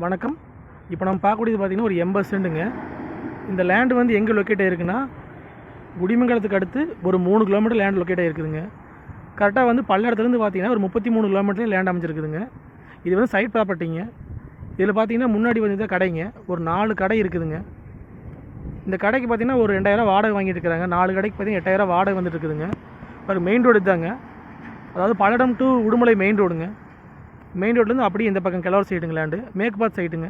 வணக்கம். இப்போ நம்ம பார்க்கக்கூடியது பார்த்திங்கன்னா ஒரு எண்பது சென்ட்டுங்க இந்த லேண்டு வந்து எங்கே லொக்கேட் ஆகிருக்குன்னா குடிமங்கலத்துக்கு அடுத்து ஒரு மூணு கிலோமீட்டர் லேண்ட் லொக்கேட் ஆகிருக்குதுங்க கரெக்டாக வந்து பல்லடத்துலேருந்து பார்த்தீங்கன்னா ஒரு முப்பத்தி மூணு கிலோமீட்டர் லேண்ட் அமைச்சிருக்குதுங்க இது வந்து சைட் ப்ராப்பர்ட்டிங்க இதில் பார்த்தீங்கன்னா முன்னாடி வந்து கடைங்க. ஒரு நாலு கடை இருக்குதுங்க. இந்த கடைக்கு பார்த்தீங்கன்னா ஒரு ரெண்டாயிரம் வாடகை வாங்கிட்டு இருக்கிறாங்க. நாலு கடைக்கு பார்த்தீங்கன்னா எட்டாயிரம் வாடகை வந்துட்டு இருக்குதுங்க. ஒரு மெயின் ரோடு தாங்க அதாவது பல்லடம் டு உடுமலை மெயின் ரோடுங்க மெயின் ரோட்லேருந்து அப்படியே இந்த பக்கம் கிளவர் சைடுங்க லேண்டு மேற்கு சைட்டுங்க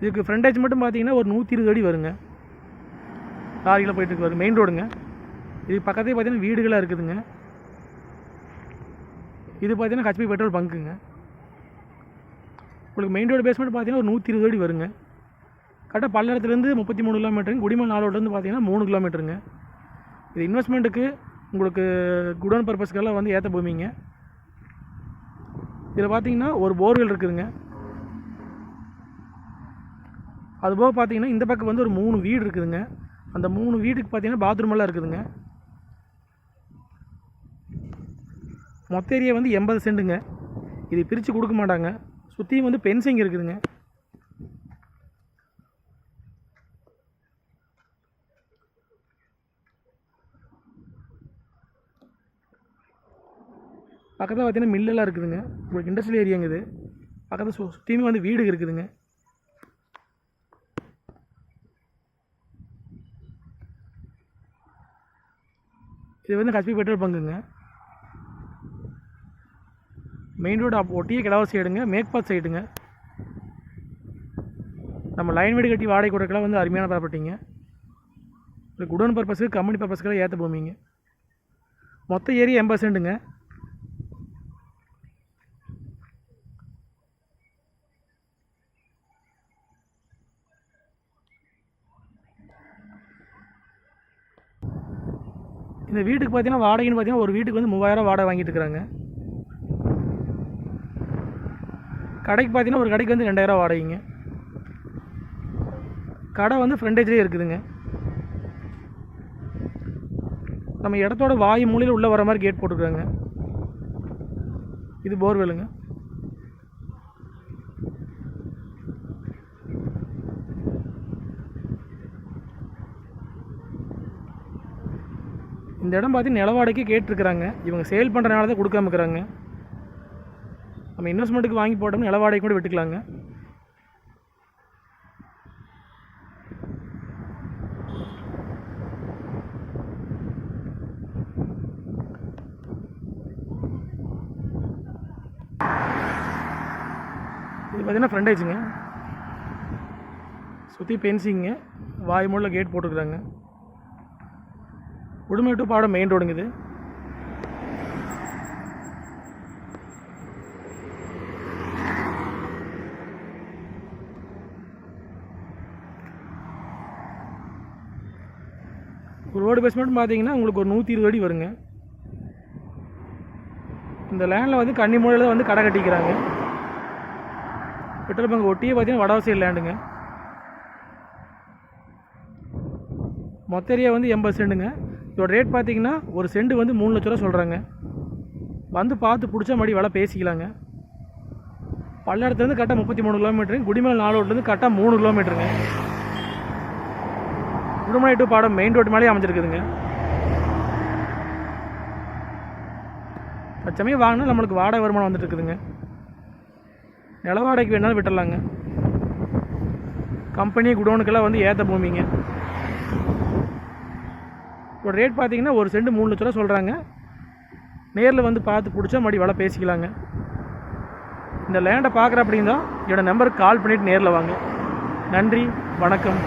இதுக்கு ஃப்ரண்டேஜ் மட்டும் பார்த்தீங்கன்னா ஒரு நூற்றி இருபது அடி வருங்க. லாரியில் போயிட்டு இருக்கு வரும் மெயின் ரோடுங்க இது பக்கத்தே பார்த்தீங்கன்னா வீடுகளாக இருக்குதுங்க. இது பார்த்தீங்கன்னா ஹச்பி பெட்ரோல் பங்க்குங்க உங்களுக்கு மெயின் ரோடு பேஸ்மெண்ட் பார்த்தீங்கன்னா ஒரு நூற்றி இருபது அடி வருங்க. கரெக்டாக பல்லடத்துலேருந்து முப்பத்தி மூணு கிலோமீட்டருங்க குடிமல் நாலோட்லேருந்து பார்த்தீங்கன்னா மூணு கிலோமீட்டருங்க இது இன்வெஸ்ட்மெண்ட்டுக்கு உங்களுக்கு குடோன் பர்பஸ்க்கெல்லாம் வந்து ஏற்ற பூமிங்க. இதில் பார்த்தீங்கன்னா ஒரு போர்வெல் இருக்குதுங்க. அதுபோக பார்த்தீங்கன்னா இந்த பக்கம் வந்து ஒரு மூணு வீடு இருக்குதுங்க. அந்த மூணு வீட்டுக்கு பார்த்தீங்கன்னா பாத்ரூம் எல்லாம் இருக்குதுங்க. மொத்த ஏரியா வந்து எண்பது சென்ட்டுங்க. இது பிரித்து கொடுக்க மாட்டாங்க. சுற்றியும் வந்து பென்சிங் இருக்குதுங்க. பக்கத்தில் பார்த்தீங்கன்னா மில்லெல்லாம் இருக்குதுங்க. உங்களுக்கு இண்டஸ்ட்ரியல் ஏரியாங்க இது. பக்கத்தில் சு சுற்றியுமே வந்து வீடு இருக்குதுங்க. இது வந்து ஹச்பி பெட்ரோல் பங்குங்க மெயின் ரோடு ஒட்டியே கிடவர் சைடுங்க மேக்பாத் சைடுங்க நம்ம லைன் வீடு கட்டி வாடகை கொடுக்கலாம் வந்து அருமையான ப்ராப்பர்ட்டிங்க குடோன் பர்பஸுக்கு கம்பெனி பர்பஸ்க்கெல்லாம் ஏற்ற பூமிங்க. மொத்த ஏரியா எண்பது சென்ட்டுங்க இந்த வீட்டுக்கு பார்த்தீங்கன்னா வாடகைன்னு பார்த்தீங்கன்னா ஒரு வீட்டுக்கு வந்து மூவாயிரம் வாடகை வாங்கிட்டு இருக்கிறாங்க கடைக்கு பார்த்தீங்கன்னா ஒரு கடைக்கு வந்து ரெண்டாயிரம் வாடகைங்க. கடை வந்து ஃப்ரண்டேஜ்லேயே இருக்குதுங்க. நம்ம இடத்தோட வாயு மூலையில் உள்ளே வர மாதிரி கேட் போட்டுருக்குறாங்க. இது போர்வெலுங்க இந்த இடம் பார்த்தீங்கன்னா நிலவாடைக்கு கேட்டிருக்கிறாங்க. இவங்க சேல் பண்ணுறனால தான் கொடுக்காம இருக்கிறாங்க. நம்ம இன்வெஸ்ட்மெண்ட்டுக்கு வாங்கி போட்டோம்னா நிலவாடகை கூட விட்டுக்கலாங்க. இது பார்த்தீங்கன்னா ஃப்ரண்டேஜுங்க சுற்றி பென்சிங்க வாய் மூலில் கேட் போட்டுருக்குறாங்க. உடுமை டு பாடம் மெயின் ரோடுங்க இது ரோடு பேஸ்மெண்ட் பார்த்தீங்கன்னா உங்களுக்கு ஒரு நூற்றி இருபது அடி வருங்க. இந்த லேண்டில் வந்து கன்னி மூலையில் வந்து கடை கட்டிக்கிறாங்க. பெட்ரோல் பங்க் ஒட்டியே பார்த்தீங்கன்னா வடவாசல் லேண்டுங்க மொத்த ஏரியா வந்து எண்பது செண்டுங்க இதோட ரேட் பார்த்தீங்கன்னா ஒரு செண்டு வந்து மூணு லட்ச ரூபா சொல்கிறாங்க வந்து பார்த்து பிடிச்ச மாதிரி விலை பேசிக்கலாங்க. பல்லடத்துலேருந்து கரெக்டாக முப்பத்தி மூணு கிலோமீட்டருங்க குடிமலை நாலோட்லேருந்து கரெக்டாக மூணு கிலோமீட்டருங்க குடுமலை டு பாடம் மெயின் ரோடு மேலேயே அமைஞ்சிருக்குதுங்க. தற்சமயம் வாங்கினா நம்மளுக்கு வாடகை வருமானம் வந்துட்டு இருக்குதுங்க நில வாடகைக்கு வேணாலும் விட்டுடலாங்க கம்பெனி குடோனுக்கெல்லாம் வந்து ஏற்ற பூமிங்க. ஒரு ரேட் பார்த்தீங்கன்னா ஒரு செண்டு மூணு லட்ச ரூபா சொல்கிறாங்க நேரில் வந்து பார்த்து பிடிச்சா மறுபடி வில பேசிக்கலாங்க. இந்த லேண்டை பார்க்குற அப்படின்னா என்னோடய நம்பருக்கு கால் பண்ணிவிட்டு நேரில் வாங்க. நன்றி வணக்கம்.